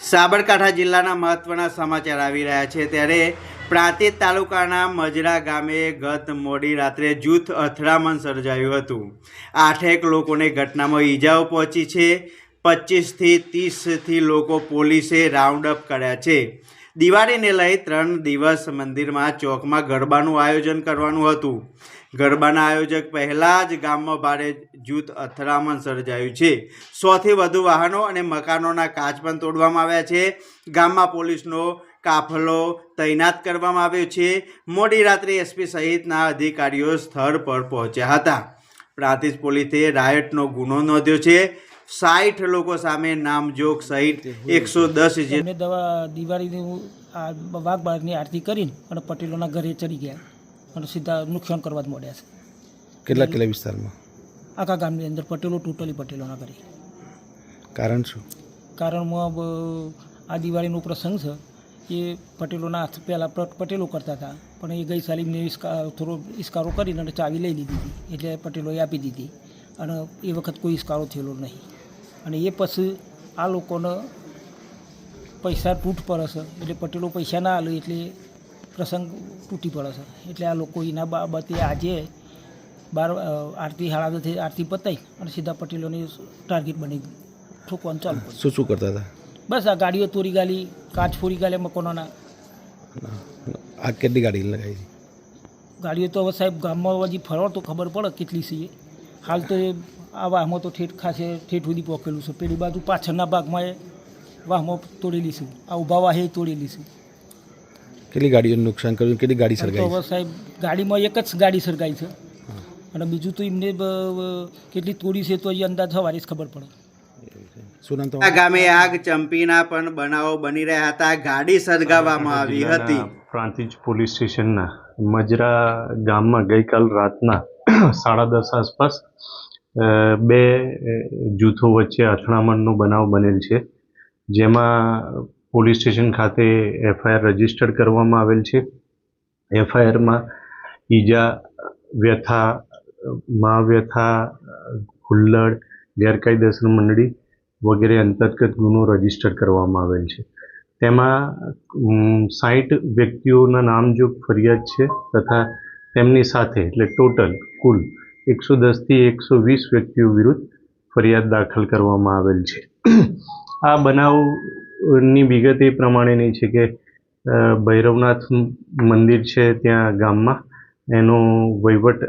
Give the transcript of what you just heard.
સાબરકાંઠા જિલ્લાના મહત્વના સમાચાર આવી રહ્યા છે. ત્યારે પ્રાંતિજ તાલુકાના મજરા ગામે ગત મોડી રાત્રે જૂથ અથડામણ સર્જાયું હતું. આઠેક લોકોને ઘટનામાં ઈજાઓ પહોંચી છે. પચીસથી ત્રીસથી લોકો પોલીસે રાઉન્ડ અપ કર્યા છે. દિવાળીને લઈ ત્રણ દિવસ મંદિરમાં ચોકમાં ગરબાનું આયોજન કરવાનું હતું. ગરબાના આયોજક પહેલાં જ ગામમાં ભારે જૂથ અથડામણ સર્જાયું છે. સોથી વધુ વાહનો અને મકાનોના કાચ પણ તોડવામાં આવ્યા છે. ગામમાં પોલીસનો કાફલો તૈનાત કરવામાં આવ્યો છે. મોડી રાત્રે એસપી સહિતના અધિકારીઓ સ્થળ પર પહોંચ્યા હતા. પ્રાંતિજ પોલીસે રાયટનો ગુનો નોંધ્યો છે. સાઠ લોકો સામે નામજોગ સહિત એકસો દસ જે દવા દિવાળીની આ વાઘ આરતી કરીને અને પટેલોના ઘરે ચડી ગયા અને સીધા નુકસાન કરવા જ મળ્યા છે. કેટલા કેટલા વિસ્તારમાં? આખા ગામની અંદર પટેલો ટોટલી પટેલોના ઘરે. કારણ શું? કારણમાં આ દિવાળીનો પ્રસંગ છે એ પટેલોના હાથ પહેલાં પટેલો કરતા હતા પણ એ ગઈ સાલી એમને થોડો ઇસ્કારો કરીને અને ચાવી લઈ લીધી હતી. એટલે પટેલોએ આપી દીધી. અને એ વખત કોઈ ઇસ્કારો થયેલો નહીં. અને એ પછી આ લોકોને પૈસા તૂટ પડે છે. એટલે પટેલો પૈસા ના આલે એટલે પ્રસંગ તૂટી પડે છે. એટલે આ લોકો એના બાબતે આજે બાર આરતી હાળાથી આરતી પતાવી અને સીધા પટેલોની ટાર્ગેટ બની ઠોકવાનું ચાલુ શું શું કરતા હતા? બસ આ ગાડીઓ તોડી ગાલી કાચ ફોરી ગાલે મકોનોના. આ કેટલી ગાડી લગાવી ગાડીઓ તો હવે સાહેબ ગામમાં હજી ફરવા તો ખબર પડે કેટલી છે. હાલ તો એ આ વાહમાં તો ઠેઠ ખાસે ઠેઠ સુધી પહોંચેલું છે. પેલી બાજુ પાછળના ભાગમાં એ વાહમાં તોડેલી છે. આ ઊભા વાહે તોડેલી છે. કેટલી ગાડીઓનું નુકસાન કર્યું? કેટલી ગાડી તો હવે સાહેબ ગાડીમાં એક જ ગાડી સળગાઈ છે. અને બીજું તો એમને કેટલી તોડી છે તો એ અંદાજ સવારે જ ખબર પડે. આ ગામે આગ ચંપીના પણ બનાવો બની રહ્યા હતા. ગાડી સળગાવવામાં આવી હતી. પ્રાંતિજ પોલીસ સ્ટેશનના મજરા ગામમાં ગઈકાલ રાતના સાડા દસ આસપાસ બે જૂથો વચ્ચે અથડામણનો બનાવ બનેલ છે. જેમાં પોલીસ સ્ટેશન ખાતે એફઆઈઆર રજિસ્ટર કરવામાં આવેલ છે. એફઆઈઆરમાં ઈજા, વ્યથા મા વ્યથા હુલ્લડ, ગેરકાયદેસર મંડળી વગેરે અંતર્ગત ગુનો રજિસ્ટર કરવામાં આવેલ છે. તેમાં સાઠ વ્યક્તિઓના નામજોગ ફરિયાદ છે તથા તેમની સાથે, એટલે ટોટલ કુલ એકસો દસથી એકસો વીસ વ્યક્તિઓ વિરુદ્ધ ફરિયાદ દાખલ કરવામાં આવેલ છે. આ બનાવની વિગત એ પ્રમાણેની છે કે ભૈરવનાથ મંદિર છે ત્યાં ગામમાં. એનો વહીવટ